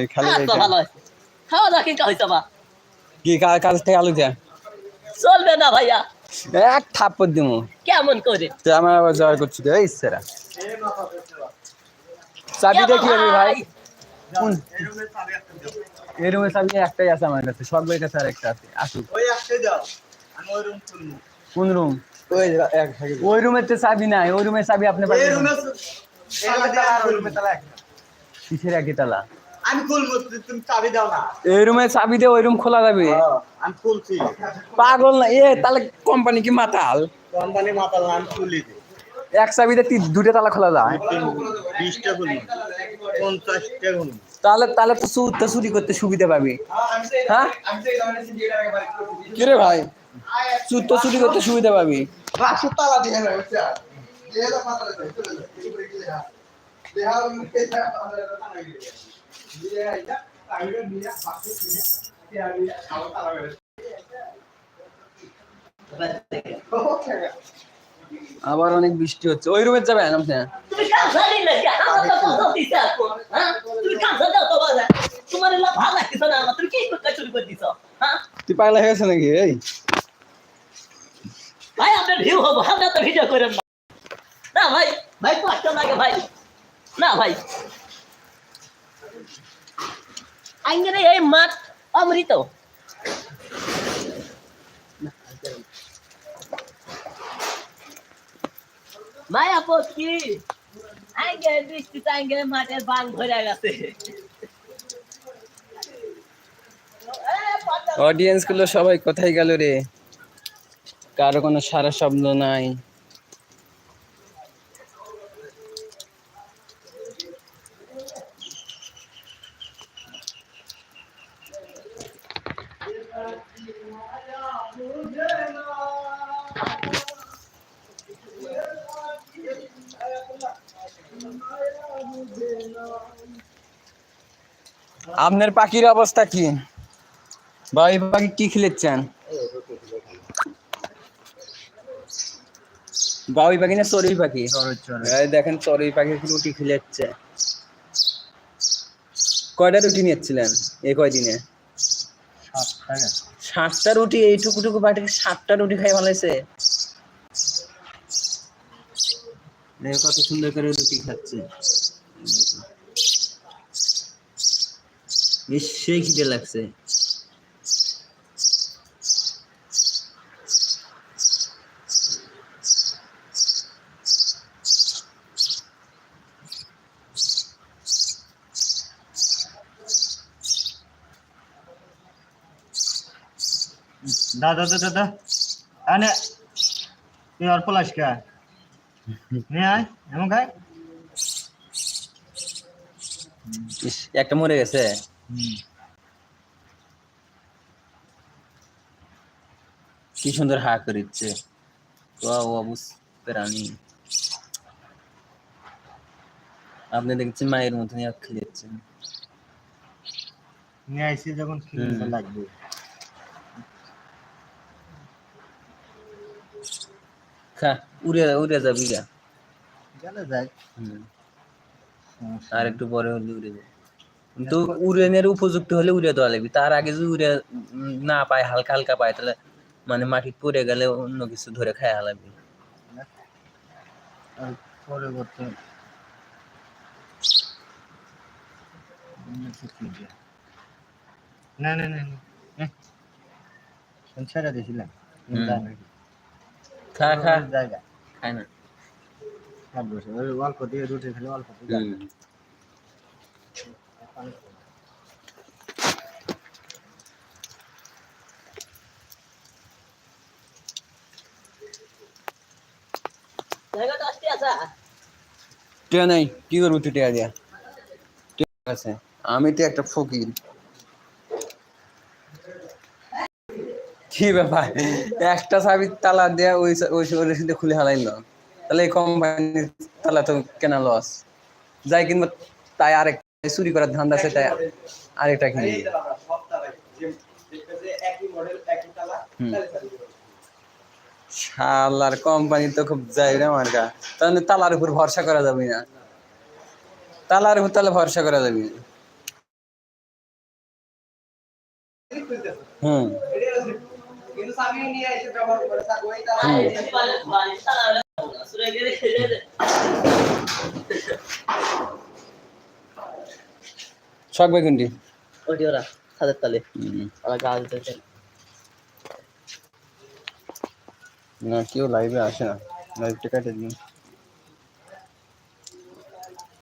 এই খালি আর তো এইটা। ভালো আছে। খাওয়া দাওয়া কিনতে হয়েছে বা কি কাজ থেকে আলু যা চলবে না ভাইয়া। এক থাপ্পড় দিমু। কেমন করে? তো আমার আবার জয় করছি রে ইচ্ছারা চাবিটা কি হবে ভাই। এই রুমে চাবি একটাই আছে আমার কাছে সব বইয়ের কাছে আর একটা আছে আসুক। ওই একটা দাও আমি ওই রুম খুলবো। কোন রুম? ওই এক ওই রুমের তো চাবি নাই ওই রুমের চাবি আপনি এই রুমে রুমে তালা একটা কিসের একই তালা? আমি খুলবো তুমি চাবি দাও না। এই রুমে চাবি দিয়ে ওই রুম খোলা যাবে। আমি খুলছি। পাগল না এ তাহলে কোম্পানি কি মাতাল? কোম্পানি মাতাল না, আমি খুলি এক চাবিতে তিন দুটো তালা খোলা যায়। বিশটা খুলবো পঞ্চাশটা খুলবো তাহলে তাহলে তো চুর করতে সুবিধা পাবি। হ্যাঁ? কিরে ভাই? চুর তো চুরি করতে সুবিধা পাবি। তালা দিয়ে না আবার অনেক বৃষ্টি হচ্ছে। ওই রুমে যাবেন আপনি? তুই পাগলা হয়ে নাকি? এই। ভাই আপনার ভিউ হব আমরা তো ভিডিও করেন না না ভাই ভাই কষ্ট লাগে ভাই। না ভাই। আইনের এই মাঠ অমৃত মায়া পক্ষী আইগে বৃষ্টি আইগে মাঠের বান ভরে গেছে অডিয়েন্সগুলো সবাই কোথায় গেল রে? কারও কোনো সারা শব্দ নাই। আপনার পাখির অবস্থা কি? ভাই পাখি কি খেলেছেন? বাউই পাখি না চড়ুই পাখি? দেখেন চড়ুই পাখি রুটি খেলেছে। কয়টা রুটি নিয়েছিলেন এই কয়দিনে? সাতটা রুটি এইটুকু টুকু বাটিকে সাতটা রুটি খাই ভালো হয়েছে। কত সুন্দর করে রুটি খাচ্ছে। নিশ্চয়ই খিদে লাগছে। দাদা দাদা দাদা আনে তুই অল্প লাস কে নিয়ে আয় এমন একটা মরে গেছে। কি সুন্দর হা করিচ্ছে প্রাণী। আপনি দেখছেন মায়ের মতন এক খেলেছেন নিয়ে আইসি যখন। লাগবে। খা উড়ে উড়ে যাবি গা গেলে যাই। আর একটু পরে হলে উড়ে যাবে কিন্তু উড়ানের উপযুক্ত হলে উড়ে দেওয়া লাগবে। তার আগে যদি উড়ে না পায় হালকা হালকা পায় তাহলে মানে মাটি পড়ে গেলে অন্য কিছু ধরে খায় লাগবে। পরবর্তী না না না না। ছেড়ে দিয়েছিলাম? খা খা জায়গা খায় না সব বসে ওই অল্প দিয়ে রুটি খেলে অল্প দিয়ে যায়। হুম। জায়গাটা আসতে আসা টিয়া নাই কি করব তুই টিয়া দিয়া ঠিক আছে আমি তো একটা ফকির কি ব্যাপার? একটা চাবির তালা দেয়া ওই ওই সাথে খুলে হালাইল। তাহলে এই কোম্পানির তালা তো কেনা লস যাই কিনবো তাই আরেক চুরি করার ধান্দা আছে তাই আরেকটা কিনে। শালার কোম্পানি তো খুব যাই রে আমার গা। তাহলে তালার উপর ভরসা করা যাবে না। তালার উপর তাহলে ভরসা করা যাবে হুম। নিয়ে এসে ব্যবহার করে থাকো এই শখ ওটি ওরা ছাদের তলে। গাছ দিতেছে না কেউ লাইভে আসে না। লাইভটা কেটে দিন।